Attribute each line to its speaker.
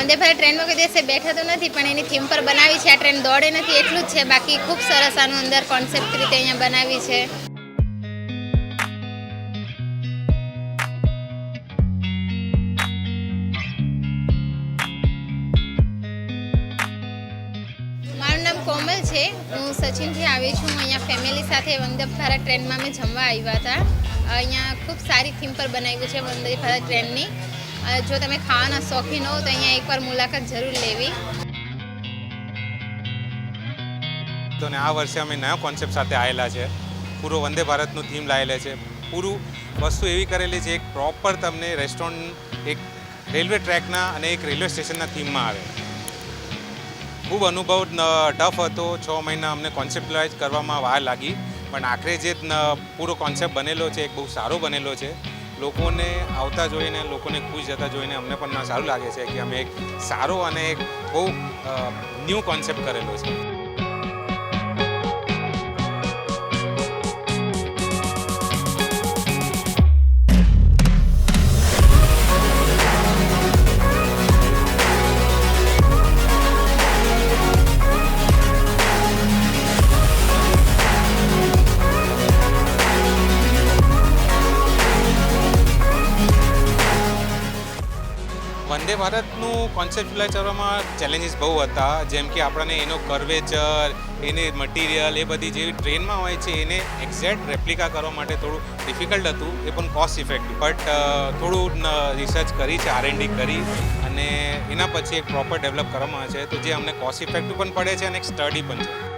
Speaker 1: વંદે ભારત ટ્રેનમાં કોઈ દિવસે બેઠા તો નથી, પણ એની થીમ પર બનાવી છે. આ ટ્રેન દોડે નથી, એટલું જ છે. બાકી ખૂબ સરસ આનું અંદર કોન્સેપ્ટ રીતે અહીંયા બનાવી છે. મારું નામ કોમલ છે. હું સચિનથી આવી છું. અહીંયા ફેમિલી સાથે વંદે ભારત ટ્રેનમાં અમે જમવા આવ્યા હતા. અહીંયા ખૂબ સારી થીમ પર બનાવ્યું છે વંદે ભારત ટ્રેનની. જો તમે ખાવાના શોખીન હો તો અહીંયા એકવાર મુલાકાત જરૂર લેવી.
Speaker 2: તો ને આ વર્ષે અમે નવા કોન્સેપ્ટ સાથે આવેલા છે. પૂરો વંદે ભારતનું થીમ લાવેલા છે. પૂરું વસ્તુ એવી કરેલી છે, એક પ્રોપર તમને રેસ્ટોરન્ટ એક રેલવે ટ્રેકના અને એક રેલવે સ્ટેશનના થીમમાં આવે. ખૂબ અનુભવ ટફ હતો. છ મહિના અમને કોન્સેપ્ટલાઇઝ કરવામાં વાર લાગી. પણ આખરે જે પૂરો કોન્સેપ્ટ બનેલો છે, એક બહુ સારો બનેલો છે. લોકોને આવતા જોઈને, લોકોને ખુશ જતા જોઈને અમને પણ સારું લાગે છે કે અમે એક સારો અને એક બહુ ન્યૂ કોન્સેપ્ટ કરેલો છે. વંદે ભારતનું કોન્સેપ્ટલાઇઝ કરવામાં ચેલેન્જીસ બહુ હતા. જેમ કે આપણને એનો કર્વેચર એને મટીરિયલ એ બધી જેવી ટ્રેનમાં હોય છે, એને એક્ઝેક્ટ રેપ્લિકા કરવા માટે થોડું ડિફિકલ્ટ હતું. એ પણ કોસ્ટ ઇફેક્ટિવ બટ થોડું રિસર્ચ કરી છે આરએનડી કરી અને એના પછી એક પ્રોપર ડેવલપ કરવામાં આવે છે. તો જે અમને કોસ્ટ ઇફેક્ટિવ પણ પડે છે અને એક સ્ટડી પણ છે.